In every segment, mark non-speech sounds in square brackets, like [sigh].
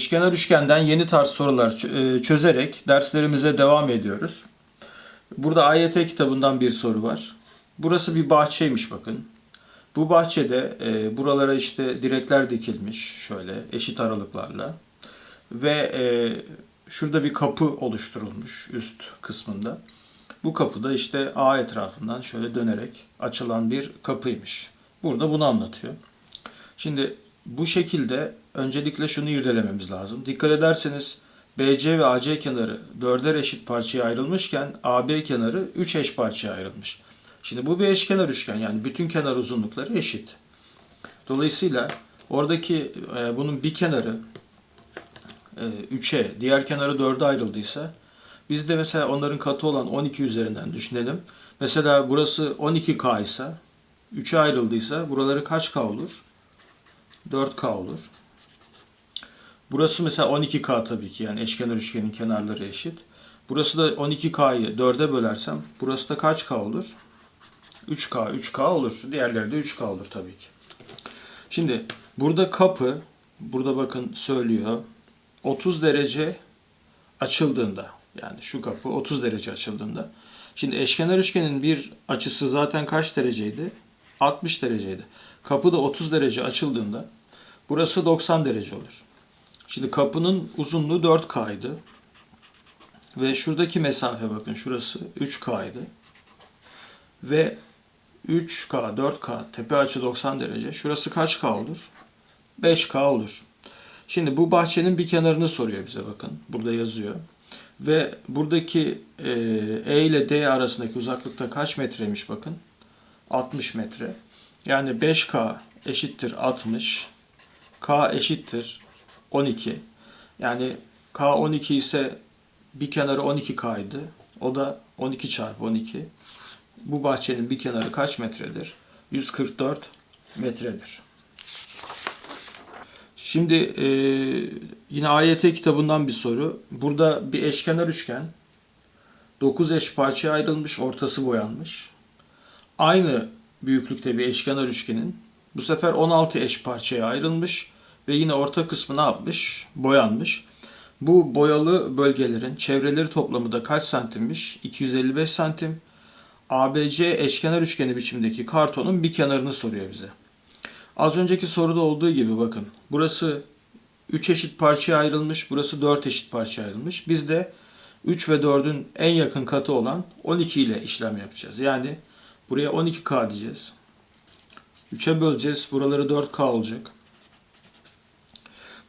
Eşkenar üçgenden yeni tarz sorular e, çözerek derslerimize devam ediyoruz. Burada AYT kitabından bir soru var. Burası bir bahçeymiş bakın. Bu bahçede e, buralara işte direkler dikilmiş şöyle eşit aralıklarla. Ve e, şurada bir kapı oluşturulmuş üst kısmında. Bu kapı da işte A etrafından şöyle dönerek açılan bir kapıymış. Burada bunu anlatıyor. Şimdi bu şekilde öncelikle şunu irdelememiz lazım. Dikkat ederseniz BC ve AC kenarı dörder eşit parçaya ayrılmışken AB kenarı 3 eş parçaya ayrılmış. Şimdi bu bir eşkenar üçgen yani bütün kenar uzunlukları eşit. Dolayısıyla oradaki e, bunun bir kenarı e, 3'e, diğer kenarı 4'e ayrıldıysa biz de mesela onların katı olan 12 üzerinden düşünelim. Mesela burası 12K ise 3'e ayrıldıysa buraları kaç K olur? 4K olur. Burası mesela 12K tabii ki yani eşkenar üçgenin kenarları eşit. Burası da 12K'yı 4'e bölersem burası da kaç K olur? 3K, 3K olur. Diğerleri de 3K olur tabii ki. Şimdi burada kapı, burada bakın söylüyor 30 derece açıldığında yani şu kapı 30 derece açıldığında. Şimdi eşkenar üçgenin bir açısı zaten kaç dereceydi? 60 dereceydi. Kapı da 30 derece açıldığında burası 90 derece olur. Şimdi kapının uzunluğu 4K'ydı. Ve şuradaki mesafe bakın şurası 3K'ydı. Ve 3K, 4K, tepe açı 90 derece. Şurası kaç K olur? 5K olur. Şimdi bu bahçenin bir kenarını soruyor bize bakın. Burada yazıyor. Ve buradaki e, E ile D arasındaki uzaklıkta kaç metreymiş bakın. 60 metre. Yani 5K eşittir 60. K eşittir 12. Yani K 12 ise bir kenarı 12K'ydı. O da 12 çarpı 12. Bu bahçenin bir kenarı kaç metredir? 144 metredir. Şimdi e, yine AYT kitabından bir soru. Burada bir eşkenar üçgen 9 eş parçaya ayrılmış, ortası boyanmış. Aynı büyüklükte bir eşkenar üçgenin bu sefer 16 eş parçaya ayrılmış ve yine orta kısmı ne yapmış? Boyanmış. Bu boyalı bölgelerin çevreleri toplamı da kaç santimmiş? 255 santim. ABC eşkenar üçgeni biçimdeki kartonun bir kenarını soruyor bize. Az önceki soruda olduğu gibi bakın. Burası 3 eşit parçaya ayrılmış, burası 4 eşit parçaya ayrılmış. Biz de 3 ve 4'ün en yakın katı olan 12 ile işlem yapacağız. Yani buraya 12K diyeceğiz. 3'e böleceğiz. Buraları 4K olacak.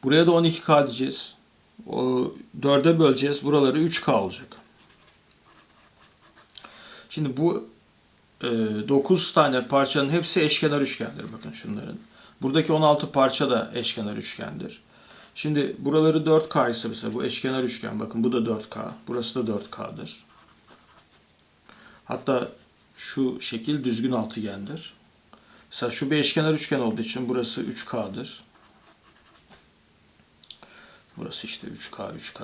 Buraya da 12K diyeceğiz. O 4'e böleceğiz. Buraları 3K olacak. Şimdi bu 9 tane parçanın hepsi eşkenar üçgendir. Bakın şunların. Buradaki 16 parça da eşkenar üçgendir. Şimdi buraları 4K ise mesela bu eşkenar üçgen. Bakın bu da 4K. Burası da 4K'dır. Hatta şu şekil düzgün altıgendir. Mesela şu bir eşkenar üçgen olduğu için burası 3K'dır. Burası işte 3K, 3K.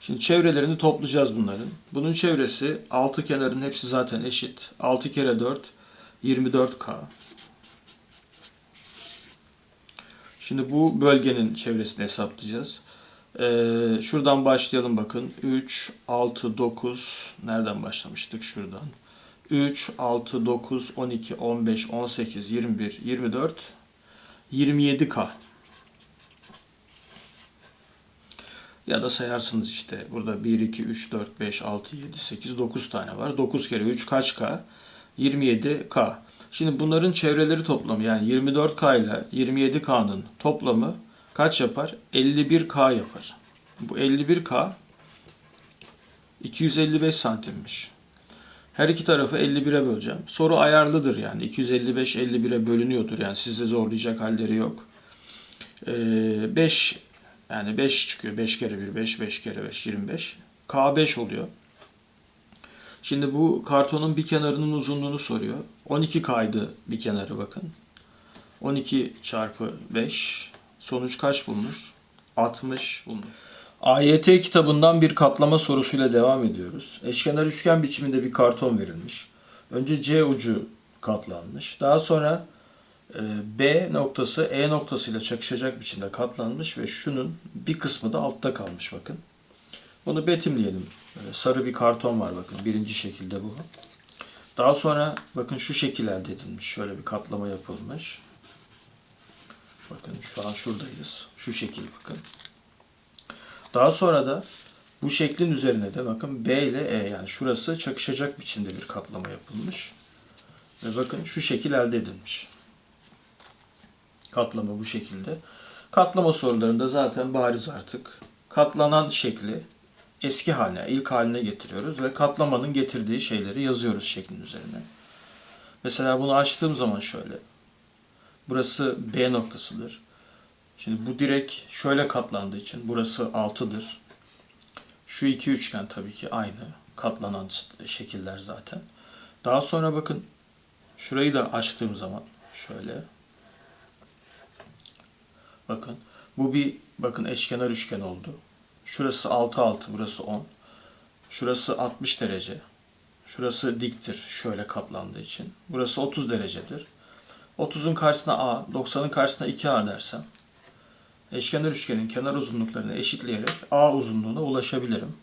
Şimdi çevrelerini toplayacağız bunların. Bunun çevresi 6 kenarın hepsi zaten eşit. 6 kere 4 24K. Şimdi bu bölgenin çevresini hesaplayacağız. Ee, şuradan başlayalım bakın. 3, 6, 9. Nereden başlamıştık? Şuradan. 3, 6, 9, 12, 15, 18, 21, 24, 27K. Ya da sayarsınız işte burada 1, 2, 3, 4, 5, 6, 7, 8, 9 tane var. 9 kere 3 kaç K? 27K. Şimdi bunların çevreleri toplamı yani 24K ile 27K'nın toplamı kaç yapar? 51K yapar. Bu 51K 255 santimmiş. Her iki tarafı 51'e böleceğim. Soru ayarlıdır yani. 255 51'e bölünüyordur. Yani size zorlayacak halleri yok. Ee, 5 yani 5 çıkıyor. 5 kere 1 5, 5 kere 5 25. K5 oluyor. Şimdi bu kartonun bir kenarının uzunluğunu soruyor. 12 kaydı bir kenarı bakın. 12 çarpı 5. Sonuç kaç bulmuş? 60 bulmuş. AYT kitabından bir katlama sorusuyla devam ediyoruz. Eşkenar üçgen biçiminde bir karton verilmiş. Önce C ucu katlanmış. Daha sonra B noktası E noktasıyla çakışacak biçimde katlanmış ve şunun bir kısmı da altta kalmış bakın. Bunu betimleyelim. Böyle sarı bir karton var bakın. Birinci şekilde bu. Daha sonra bakın şu şekil elde edilmiş. Şöyle bir katlama yapılmış. Bakın şu an şuradayız. Şu şekil bakın. Daha sonra da bu şeklin üzerine de bakın B ile E yani şurası çakışacak biçimde bir katlama yapılmış. Ve bakın şu şekil elde edilmiş. Katlama bu şekilde. Katlama sorularında zaten bariz artık. Katlanan şekli eski haline, ilk haline getiriyoruz ve katlamanın getirdiği şeyleri yazıyoruz şeklin üzerine. Mesela bunu açtığım zaman şöyle. Burası B noktasıdır. Şimdi bu direkt şöyle katlandığı için burası 6'dır. Şu iki üçgen tabii ki aynı. Katlanan şekiller zaten. Daha sonra bakın şurayı da açtığım zaman şöyle. Bakın bu bir bakın eşkenar üçgen oldu. Şurası 6 6 burası 10. Şurası 60 derece. Şurası diktir şöyle katlandığı için. Burası 30 derecedir. 30'un karşısına A, 90'ın karşısına 2A dersem eşkenar üçgenin kenar uzunluklarını eşitleyerek A uzunluğuna ulaşabilirim.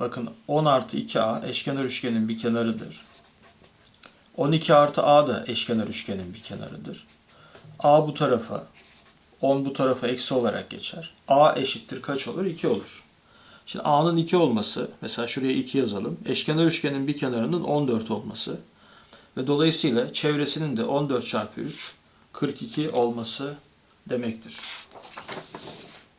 Bakın 10 artı 2A eşkenar üçgenin bir kenarıdır. 12 artı A da eşkenar üçgenin bir kenarıdır. A bu tarafa, 10 bu tarafa eksi olarak geçer. A eşittir kaç olur? 2 olur. Şimdi A'nın 2 olması, mesela şuraya 2 yazalım. Eşkenar üçgenin bir kenarının 14 olması ve dolayısıyla çevresinin de 14 çarpı 3 42 olması demektir.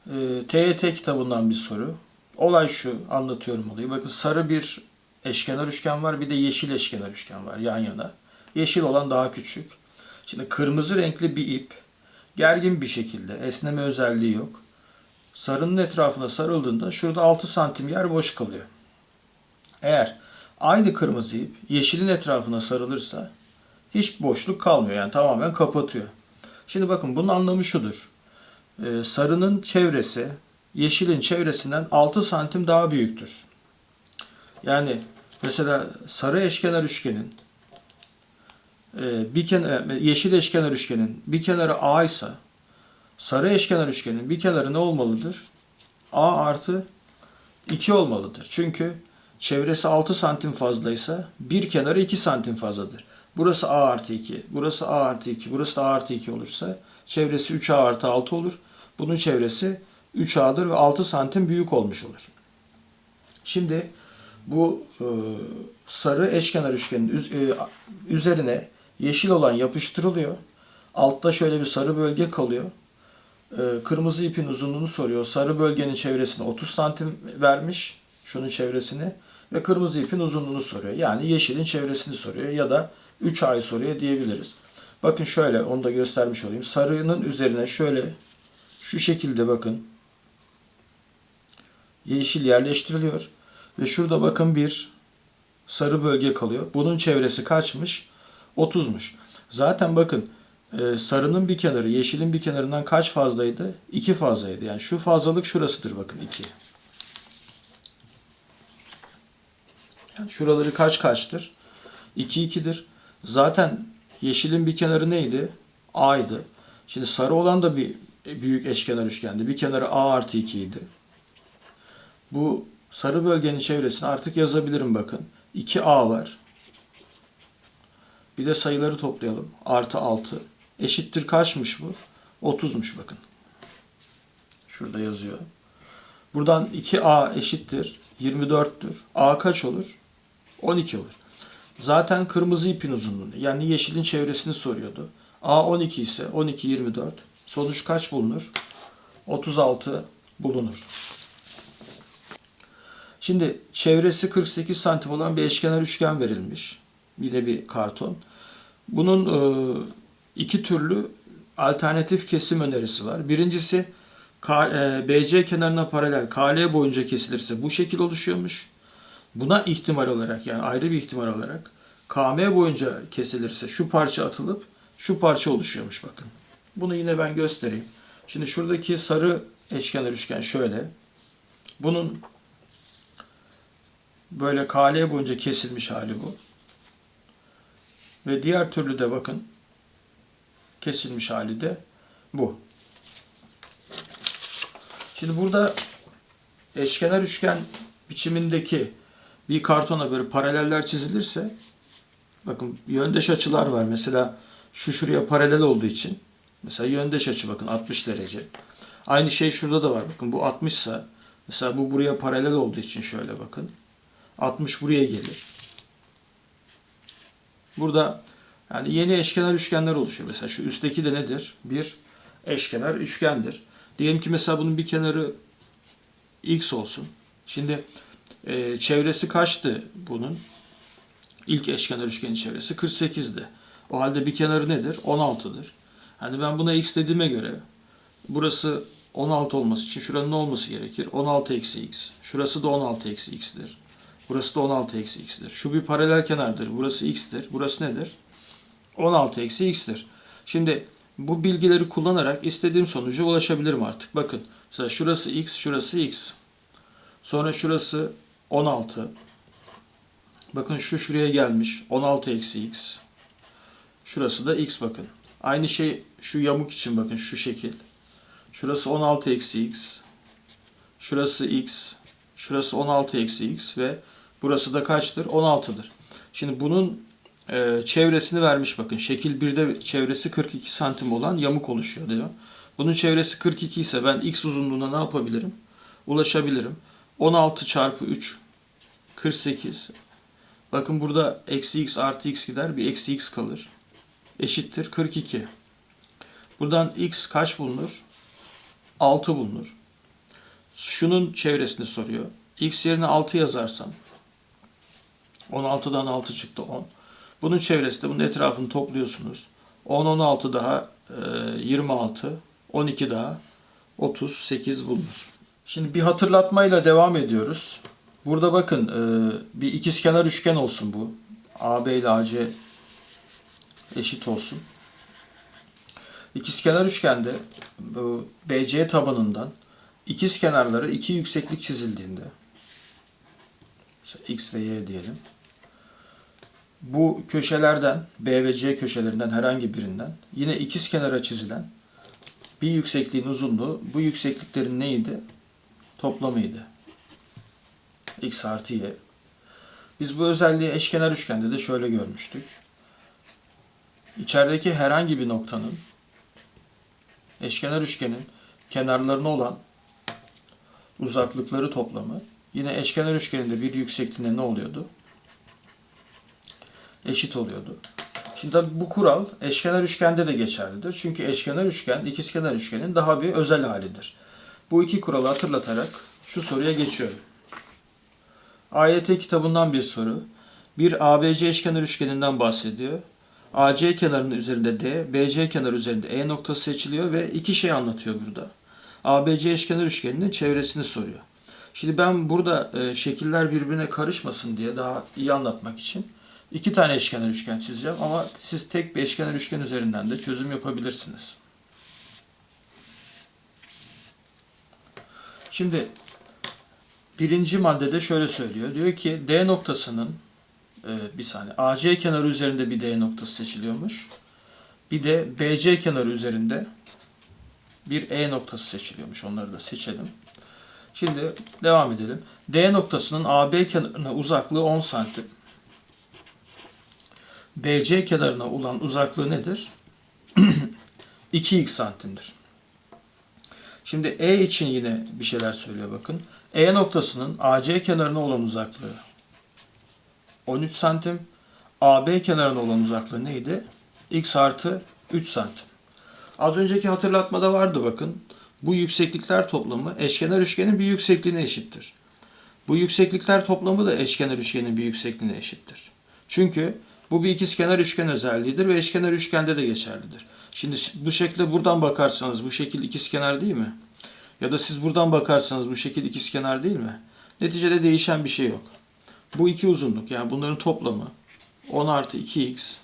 Ee, TYT kitabından bir soru. Olay şu, anlatıyorum olayı. Bakın sarı bir eşkenar üçgen var, bir de yeşil eşkenar üçgen var yan yana. Yeşil olan daha küçük. Şimdi kırmızı renkli bir ip gergin bir şekilde, esneme özelliği yok. Sarının etrafına sarıldığında şurada 6 santim yer boş kalıyor. Eğer aynı kırmızı ip yeşilin etrafına sarılırsa hiç boşluk kalmıyor. Yani tamamen kapatıyor. Şimdi bakın bunun anlamı şudur. Ee, sarının çevresi yeşilin çevresinden 6 santim daha büyüktür. Yani mesela sarı eşkenar üçgenin bir kenar, yeşil eşkenar üçgenin bir kenarı A ise sarı eşkenar üçgenin bir kenarı ne olmalıdır? A artı 2 olmalıdır. Çünkü çevresi 6 santim fazlaysa bir kenarı 2 santim fazladır. Burası A artı 2, burası A artı 2, burası da A artı 2 olursa çevresi 3A artı 6 olur. Bunun çevresi 3A'dır ve 6 santim büyük olmuş olur. Şimdi bu e, sarı eşkenar üçgenin e, üzerine yeşil olan yapıştırılıyor. Altta şöyle bir sarı bölge kalıyor. E, kırmızı ipin uzunluğunu soruyor. Sarı bölgenin çevresini 30 santim vermiş. Şunun çevresini. Ve kırmızı ipin uzunluğunu soruyor. Yani yeşilin çevresini soruyor. Ya da 3 ay soruyor diyebiliriz. Bakın şöyle onu da göstermiş olayım. Sarının üzerine şöyle şu şekilde bakın yeşil yerleştiriliyor. Ve şurada bakın bir sarı bölge kalıyor. Bunun çevresi kaçmış? 30'muş. Zaten bakın e, sarının bir kenarı yeşilin bir kenarından kaç fazlaydı? 2 fazlaydı. Yani şu fazlalık şurasıdır bakın 2. Yani şuraları kaç kaçtır? 2 2'dir. Zaten yeşilin bir kenarı neydi? A'ydı. Şimdi sarı olan da bir büyük eşkenar üçgendi. Bir kenarı A artı 2 idi. Bu sarı bölgenin çevresini artık yazabilirim bakın. 2A var. Bir de sayıları toplayalım. Artı 6. Eşittir kaçmış bu? 30'muş bakın. Şurada yazıyor. Buradan 2A eşittir 24'tür. A kaç olur? 12 olur. Zaten kırmızı ipin uzunluğunu yani yeşilin çevresini soruyordu. A 12 ise 12 24. Sonuç kaç bulunur? 36 bulunur. Şimdi çevresi 48 santim olan bir eşkenar üçgen verilmiş. Yine bir karton. Bunun e, iki türlü alternatif kesim önerisi var. Birincisi e, BC kenarına paralel KL boyunca kesilirse bu şekil oluşuyormuş. Buna ihtimal olarak yani ayrı bir ihtimal olarak KM boyunca kesilirse şu parça atılıp şu parça oluşuyormuş bakın. Bunu yine ben göstereyim. Şimdi şuradaki sarı eşkenar üçgen şöyle. Bunun böyle KL boyunca kesilmiş hali bu. Ve diğer türlü de bakın Kesilmiş hali de bu. Şimdi burada eşkenar üçgen biçimindeki bir kartona böyle paraleller çizilirse bakın yöndeş açılar var. Mesela şu şuraya paralel olduğu için mesela yöndeş açı bakın 60 derece. Aynı şey şurada da var. Bakın bu 60 ise mesela bu buraya paralel olduğu için şöyle bakın. 60 buraya gelir. Burada yani yeni eşkenar üçgenler oluşuyor. Mesela şu üstteki de nedir? Bir eşkenar üçgendir. Diyelim ki mesela bunun bir kenarı x olsun. Şimdi e, çevresi kaçtı bunun? İlk eşkenar üçgenin çevresi 48'di. O halde bir kenarı nedir? 16'dır. Hani ben buna x dediğime göre burası 16 olması için şuranın ne olması gerekir? 16 eksi x. Şurası da 16 eksi x'tir. Burası da 16 eksi x'tir. Şu bir paralel kenardır. Burası x'tir. Burası nedir? 16 eksi x'tir. Şimdi bu bilgileri kullanarak istediğim sonuca ulaşabilirim artık. Bakın mesela şurası x, şurası x. Sonra şurası 16. Bakın şu şuraya gelmiş. 16 eksi x. Şurası da x bakın. Aynı şey şu yamuk için bakın şu şekil. Şurası 16 eksi x. Şurası x. Şurası 16 eksi x ve burası da kaçtır? 16'dır. Şimdi bunun e, çevresini vermiş bakın. Şekil 1'de çevresi 42 santim olan yamuk oluşuyor diyor. Bunun çevresi 42 ise ben x uzunluğuna ne yapabilirim? Ulaşabilirim. 16 çarpı 3 48. Bakın burada eksi x artı x gider. Bir eksi x kalır. Eşittir 42. Buradan x kaç bulunur? 6 bulunur. Şunun çevresini soruyor. x yerine 6 yazarsam 16'dan 6 çıktı 10. Bunun çevresi de bunun etrafını topluyorsunuz. 10, 16 daha e, 26, 12 daha 38 bulunur. Şimdi bir hatırlatmayla devam ediyoruz. Burada bakın e, bir ikizkenar üçgen olsun bu. AB ile AC eşit olsun. İkizkenar üçgende bu BC tabanından ikiz kenarları iki yükseklik çizildiğinde X ve Y diyelim. Bu köşelerden B ve C köşelerinden herhangi birinden yine ikiz kenara çizilen bir yüksekliğin uzunluğu bu yüksekliklerin neydi? Toplamıydı. X artı Y. Biz bu özelliği eşkenar üçgende de şöyle görmüştük. İçerideki herhangi bir noktanın eşkenar üçgenin kenarlarına olan uzaklıkları toplamı yine eşkenar üçgeninde bir yüksekliğine ne oluyordu? Eşit oluyordu. Şimdi tabii bu kural eşkenar üçgende de geçerlidir. Çünkü eşkenar üçgen ikizkenar üçgenin daha bir özel halidir. Bu iki kuralı hatırlatarak şu soruya geçiyorum. AYT kitabından bir soru. Bir ABC eşkenar üçgeninden bahsediyor. AC kenarının üzerinde D, BC kenarı üzerinde E noktası seçiliyor ve iki şey anlatıyor burada. ABC eşkenar üçgeninin çevresini soruyor. Şimdi ben burada e, şekiller birbirine karışmasın diye daha iyi anlatmak için iki tane eşkenar üçgen çizeceğim ama siz tek bir eşkenar üçgen üzerinden de çözüm yapabilirsiniz. Şimdi birinci maddede şöyle söylüyor. Diyor ki D noktasının e, bir saniye AC kenarı üzerinde bir D noktası seçiliyormuş. Bir de BC kenarı üzerinde bir E noktası seçiliyormuş. Onları da seçelim. Şimdi devam edelim. D noktasının AB kenarına uzaklığı 10 santim. BC kenarına olan uzaklığı nedir? [clears throat] 2x santimdir. Şimdi E için yine bir şeyler söylüyor bakın. E noktasının AC kenarına olan uzaklığı 13 santim. AB kenarına olan uzaklığı neydi? X artı 3 santim. Az önceki hatırlatmada vardı bakın. Bu yükseklikler toplamı eşkenar üçgenin bir yüksekliğine eşittir. Bu yükseklikler toplamı da eşkenar üçgenin bir yüksekliğine eşittir. Çünkü bu bir ikizkenar üçgen özelliğidir ve eşkenar üçgende de geçerlidir. Şimdi bu şekilde buradan bakarsanız bu şekil ikizkenar değil mi? Ya da siz buradan bakarsanız bu şekil ikizkenar değil mi? Neticede değişen bir şey yok. Bu iki uzunluk yani bunların toplamı 10 artı 2x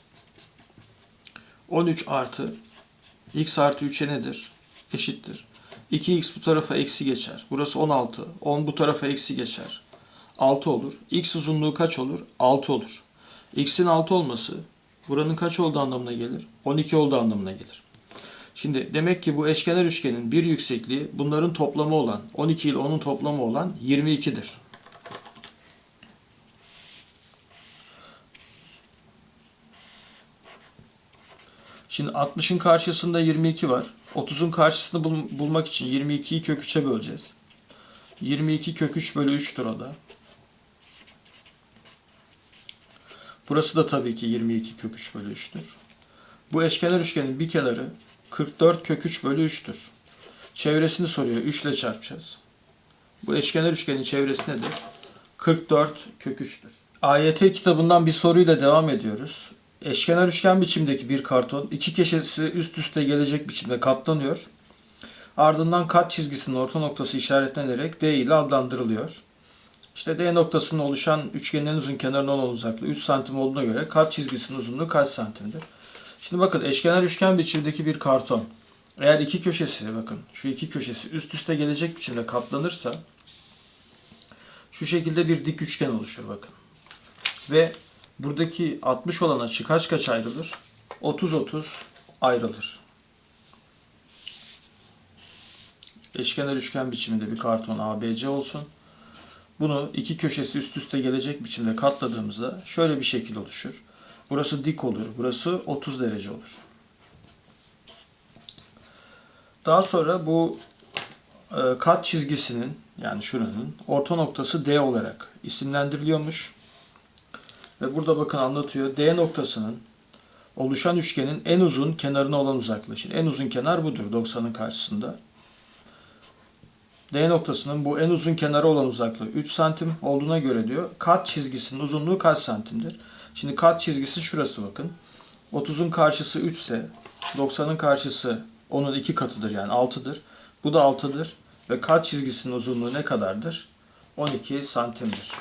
13 artı x artı 3'e nedir? Eşittir. 2x bu tarafa eksi geçer. Burası 16. 10 bu tarafa eksi geçer. 6 olur. x uzunluğu kaç olur? 6 olur. X'in 6 olması buranın kaç olduğu anlamına gelir? 12 olduğu anlamına gelir. Şimdi demek ki bu eşkenar üçgenin bir yüksekliği bunların toplamı olan 12 ile onun toplamı olan 22'dir. Şimdi 60'ın karşısında 22 var. 30'un karşısını bul- bulmak için 22'yi kök 3'e böleceğiz. 22 kök 3 bölü 3'tür o da. Burası da tabii ki 22 kök 3 bölü 3'tür. Bu eşkenar üçgenin bir kenarı 44 kök 3 bölü 3'tür. Çevresini soruyor. 3 ile çarpacağız. Bu eşkenar üçgenin çevresi nedir? 44 kök 3'tür. AYT kitabından bir soruyla devam ediyoruz. Eşkenar üçgen biçimdeki bir karton iki köşesi üst üste gelecek biçimde katlanıyor. Ardından kat çizgisinin orta noktası işaretlenerek D ile adlandırılıyor. İşte D noktasının oluşan üçgenin en uzun kenarının olan uzaklığı 3 santim olduğuna göre kat çizgisinin uzunluğu kaç santimdir? Şimdi bakın eşkenar üçgen biçimdeki bir karton eğer iki köşesi bakın şu iki köşesi üst üste gelecek biçimde katlanırsa şu şekilde bir dik üçgen oluşur bakın. Ve buradaki 60 olan açı kaç kaç ayrılır? 30 30 ayrılır. Eşkenar üçgen biçiminde bir karton ABC olsun. Bunu iki köşesi üst üste gelecek biçimde katladığımızda şöyle bir şekil oluşur. Burası dik olur. Burası 30 derece olur. Daha sonra bu e, kat çizgisinin yani şuranın orta noktası D olarak isimlendiriliyormuş. Ve burada bakın anlatıyor. D noktasının oluşan üçgenin en uzun kenarına olan uzaklığı. En uzun kenar budur 90'ın karşısında. D noktasının bu en uzun kenarı olan uzaklığı 3 santim olduğuna göre diyor. Kat çizgisinin uzunluğu kaç santimdir? Şimdi kat çizgisi şurası bakın. 30'un karşısı 3 ise 90'ın karşısı onun iki katıdır yani 6'dır. Bu da 6'dır. Ve kat çizgisinin uzunluğu ne kadardır? 12 santimdir.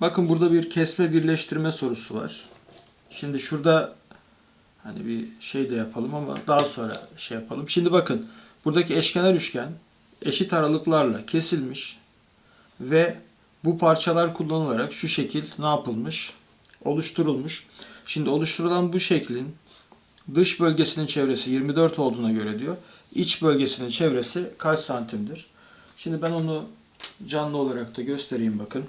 Bakın burada bir kesme birleştirme sorusu var. Şimdi şurada hani bir şey de yapalım ama daha sonra şey yapalım. Şimdi bakın buradaki eşkenar üçgen eşit aralıklarla kesilmiş ve bu parçalar kullanılarak şu şekil ne yapılmış? Oluşturulmuş. Şimdi oluşturulan bu şeklin dış bölgesinin çevresi 24 olduğuna göre diyor. İç bölgesinin çevresi kaç santimdir? Şimdi ben onu canlı olarak da göstereyim bakın.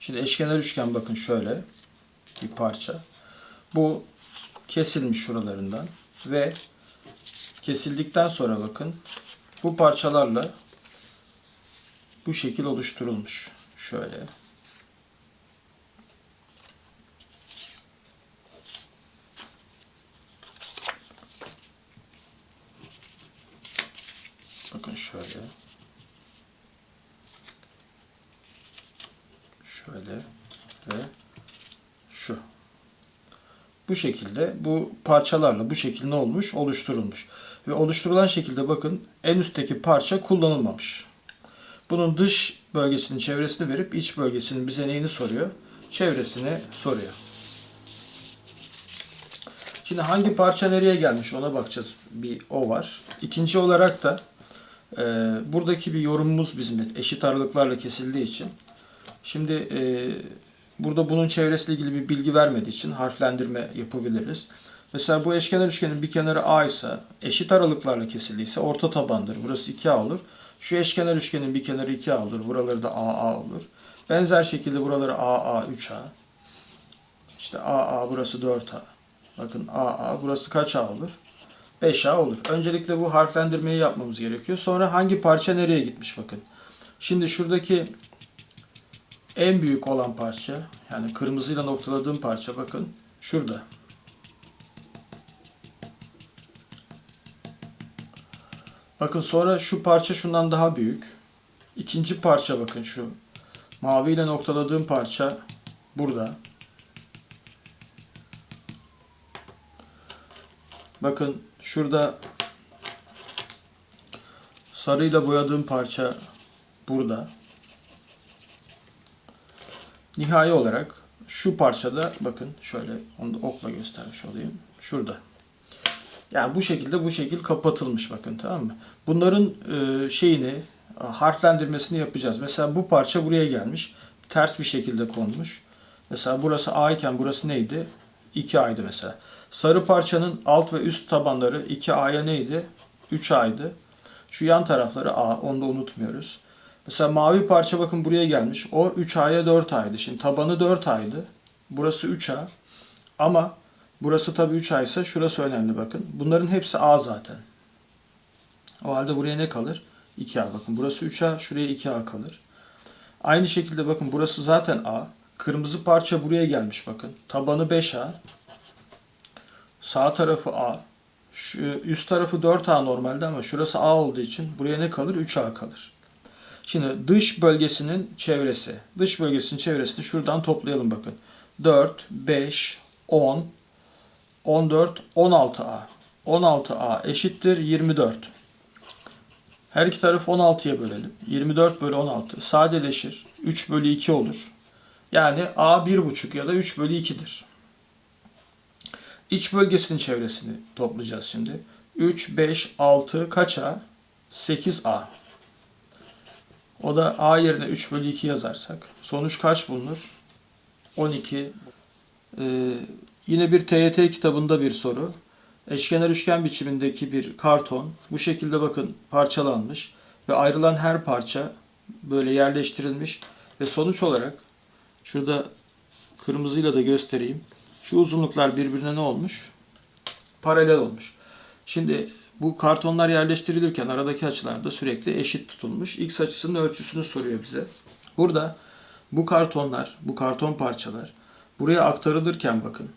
Şimdi eşkenar üçgen bakın şöyle bir parça. Bu kesilmiş şuralarından ve kesildikten sonra bakın bu parçalarla bu şekil oluşturulmuş. Şöyle. Bakın şöyle. Şöyle ve. Bu şekilde bu parçalarla bu şekil ne olmuş? Oluşturulmuş. Ve oluşturulan şekilde bakın en üstteki parça kullanılmamış. Bunun dış bölgesinin çevresini verip iç bölgesinin bize neyini soruyor? Çevresini soruyor. Şimdi hangi parça nereye gelmiş ona bakacağız. Bir o var. İkinci olarak da e, buradaki bir yorumumuz bizim eşit aralıklarla kesildiği için. Şimdi e, burada bunun çevresiyle ilgili bir bilgi vermediği için harflendirme yapabiliriz. Mesela bu eşkenar üçgenin bir kenarı A ise eşit aralıklarla kesildiyse orta tabandır. Burası 2A olur. Şu eşkenar üçgenin bir kenarı 2A olur. Buraları da AA olur. Benzer şekilde buraları AA 3A. İşte AA burası 4A. Bakın AA burası kaç A olur? 5A olur. Öncelikle bu harflendirmeyi yapmamız gerekiyor. Sonra hangi parça nereye gitmiş bakın. Şimdi şuradaki en büyük olan parça yani kırmızıyla noktaladığım parça bakın şurada. Bakın sonra şu parça şundan daha büyük. İkinci parça bakın şu. Maviyle noktaladığım parça burada. Bakın şurada sarıyla boyadığım parça burada. Nihai olarak şu parçada bakın şöyle onu da okla göstermiş olayım. Şurada. Yani bu şekilde bu şekil kapatılmış bakın tamam mı? Bunların e, şeyini harflendirmesini yapacağız. Mesela bu parça buraya gelmiş. ters bir şekilde konmuş. Mesela burası A iken burası neydi? 2A'ydı mesela. Sarı parçanın alt ve üst tabanları 2A'ya neydi? 3A'ydı. Şu yan tarafları A. Onu da unutmuyoruz. Mesela mavi parça bakın buraya gelmiş. O 3A'ya 4A'ydı. Şimdi tabanı 4A'ydı. Burası 3A. Ama burası tabii 3A ise şurası önemli bakın. Bunların hepsi A zaten. O halde buraya ne kalır? 2A bakın. Burası 3A, şuraya 2A kalır. Aynı şekilde bakın burası zaten A. Kırmızı parça buraya gelmiş bakın. Tabanı 5A. Sağ tarafı A. Şu üst tarafı 4A normalde ama şurası A olduğu için buraya ne kalır? 3A kalır. Şimdi dış bölgesinin çevresi. Dış bölgesinin çevresini şuradan toplayalım bakın. 4, 5, 10, 14, 16A. 16A eşittir 24. Her iki tarafı 16'ya bölelim. 24 bölü 16 sadeleşir. 3 bölü 2 olur. Yani A 1,5 ya da 3 bölü 2'dir. İç bölgesinin çevresini toplayacağız şimdi. 3, 5, 6 kaç A? 8A. O da A yerine 3 bölü 2 yazarsak. Sonuç kaç bulunur? 12. Ee, yine bir TYT kitabında bir soru. Eşkenar üçgen biçimindeki bir karton bu şekilde bakın parçalanmış ve ayrılan her parça böyle yerleştirilmiş ve sonuç olarak şurada kırmızıyla da göstereyim. Şu uzunluklar birbirine ne olmuş? Paralel olmuş. Şimdi bu kartonlar yerleştirilirken aradaki açılar da sürekli eşit tutulmuş. X açısının ölçüsünü soruyor bize. Burada bu kartonlar, bu karton parçalar buraya aktarılırken bakın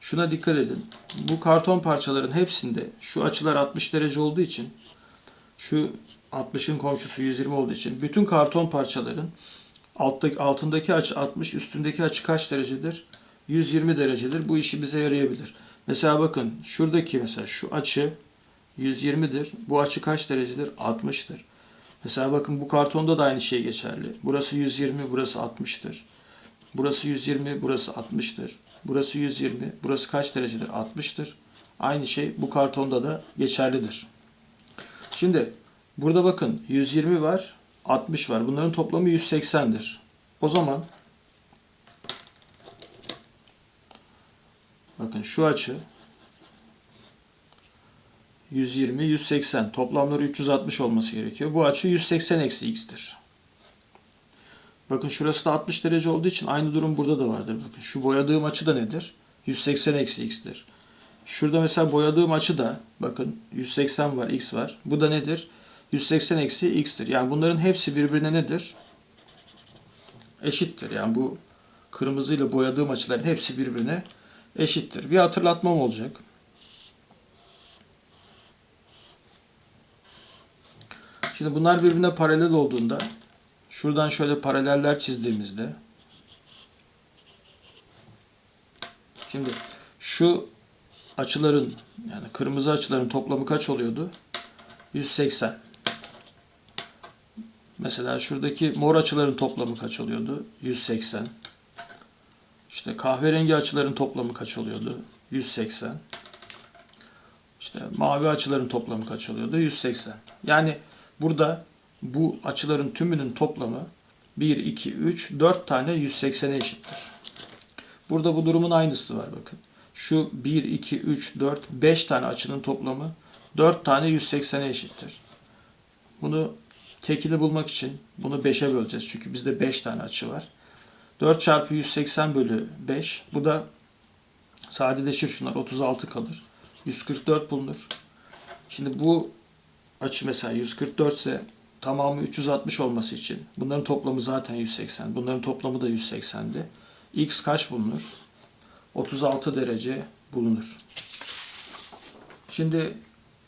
Şuna dikkat edin. Bu karton parçaların hepsinde şu açılar 60 derece olduğu için şu 60'ın komşusu 120 olduğu için bütün karton parçaların alttaki, altındaki açı 60, üstündeki açı kaç derecedir? 120 derecedir. Bu işi bize yarayabilir. Mesela bakın şuradaki mesela şu açı 120'dir. Bu açı kaç derecedir? 60'tır. Mesela bakın bu kartonda da aynı şey geçerli. Burası 120, burası 60'tır. Burası 120, burası 60'tır. Burası 120. Burası kaç derecedir? 60'tır. Aynı şey bu kartonda da geçerlidir. Şimdi burada bakın 120 var, 60 var. Bunların toplamı 180'dir. O zaman bakın şu açı 120, 180. Toplamları 360 olması gerekiyor. Bu açı 180 eksi x'tir. Bakın şurası da 60 derece olduğu için aynı durum burada da vardır. Bakın şu boyadığım açı da nedir? 180 eksi x'tir. Şurada mesela boyadığım açı da bakın 180 var x var. Bu da nedir? 180 eksi x'tir. Yani bunların hepsi birbirine nedir? Eşittir. Yani bu kırmızıyla boyadığım açıların hepsi birbirine eşittir. Bir hatırlatmam olacak. Şimdi bunlar birbirine paralel olduğunda Şuradan şöyle paraleller çizdiğimizde Şimdi şu açıların yani kırmızı açıların toplamı kaç oluyordu? 180. Mesela şuradaki mor açıların toplamı kaç oluyordu? 180. İşte kahverengi açıların toplamı kaç oluyordu? 180. İşte mavi açıların toplamı kaç oluyordu? 180. Yani burada bu açıların tümünün toplamı 1, 2, 3, 4 tane 180'e eşittir. Burada bu durumun aynısı var bakın. Şu 1, 2, 3, 4, 5 tane açının toplamı 4 tane 180'e eşittir. Bunu tekini bulmak için bunu 5'e böleceğiz. Çünkü bizde 5 tane açı var. 4 çarpı 180 bölü 5. Bu da sadeleşir şunlar 36 kalır. 144 bulunur. Şimdi bu açı mesela 144 ise tamamı 360 olması için bunların toplamı zaten 180. Bunların toplamı da 180'di. X kaç bulunur? 36 derece bulunur. Şimdi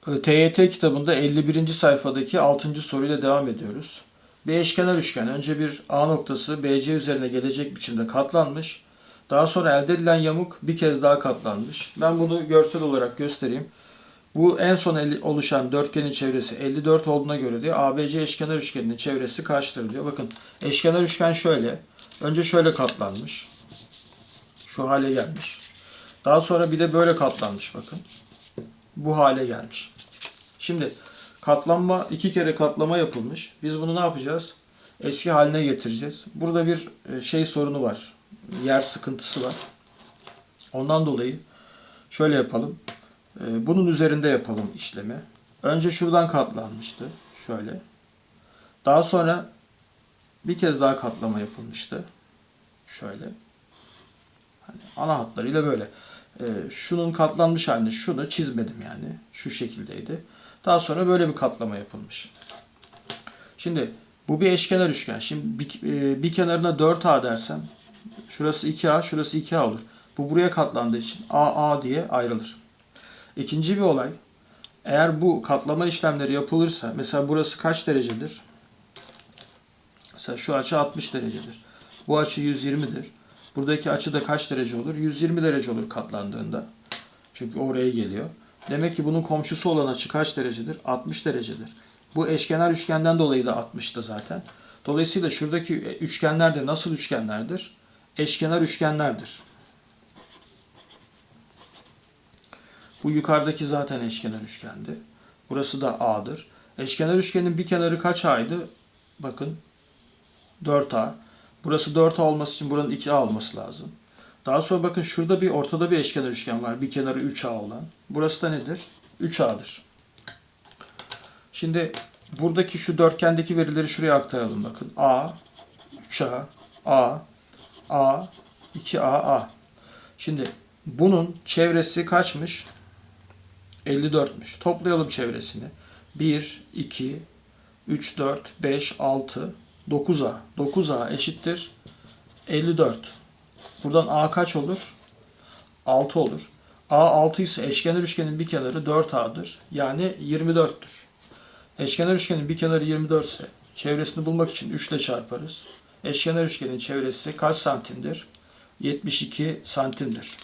e, TYT kitabında 51. sayfadaki 6. soruyla devam ediyoruz. Bir eşkenar üçgen önce bir A noktası BC üzerine gelecek biçimde katlanmış. Daha sonra elde edilen yamuk bir kez daha katlanmış. Ben bunu görsel olarak göstereyim. Bu en son oluşan dörtgenin çevresi 54 olduğuna göre diyor ABC eşkenar üçgeninin çevresi kaçtır diyor. Bakın eşkenar üçgen şöyle. Önce şöyle katlanmış. Şu hale gelmiş. Daha sonra bir de böyle katlanmış bakın. Bu hale gelmiş. Şimdi katlanma iki kere katlama yapılmış. Biz bunu ne yapacağız? eski haline getireceğiz. Burada bir e, şey sorunu var. Yer sıkıntısı var. Ondan dolayı şöyle yapalım. E, Bunun üzerinde yapalım işlemi. Önce şuradan katlanmıştı. Şöyle. Daha sonra bir kez daha katlama yapılmıştı. Şöyle. Hani ana hatlarıyla böyle. Ee, şunun katlanmış halini şunu çizmedim yani. Şu şekildeydi. Daha sonra böyle bir katlama yapılmış. Şimdi bu bir eşkenar üçgen. Şimdi bir, e, bir kenarına 4A dersem şurası 2A, şurası 2A olur. Bu buraya katlandığı için A, A diye ayrılır. İkinci bir olay. Eğer bu katlama işlemleri yapılırsa mesela burası kaç derecedir? Mesela şu açı 60 derecedir. Bu açı 120'dir. Buradaki açı da kaç derece olur? 120 derece olur katlandığında. Çünkü oraya geliyor. Demek ki bunun komşusu olan açı kaç derecedir? 60 derecedir. Bu eşkenar üçgenden dolayı da 60'tı zaten. Dolayısıyla şuradaki üçgenler de nasıl üçgenlerdir? Eşkenar üçgenlerdir. Bu yukarıdaki zaten eşkenar üçgendi. Burası da A'dır. Eşkenar üçgenin bir kenarı kaç A'ydı? Bakın 4A. Burası 4A olması için buranın 2A olması lazım. Daha sonra bakın şurada bir ortada bir eşkenar üçgen var. Bir kenarı 3A olan. Burası da nedir? 3A'dır. Şimdi buradaki şu dörtgendeki verileri şuraya aktaralım bakın. A, 3A, A, A, 2A, A. Şimdi bunun çevresi kaçmış? 54'müş. Toplayalım çevresini. 1, 2, 3, 4, 5, 6, 9A. 9A eşittir 54. Buradan A kaç olur? 6 olur. A 6 ise eşkenar üçgenin bir kenarı 4A'dır. Yani 24'tür. Eşkenar üçgenin bir kenarı 24 ise çevresini bulmak için 3 ile çarparız. Eşkenar üçgenin çevresi kaç santimdir? 72 santimdir.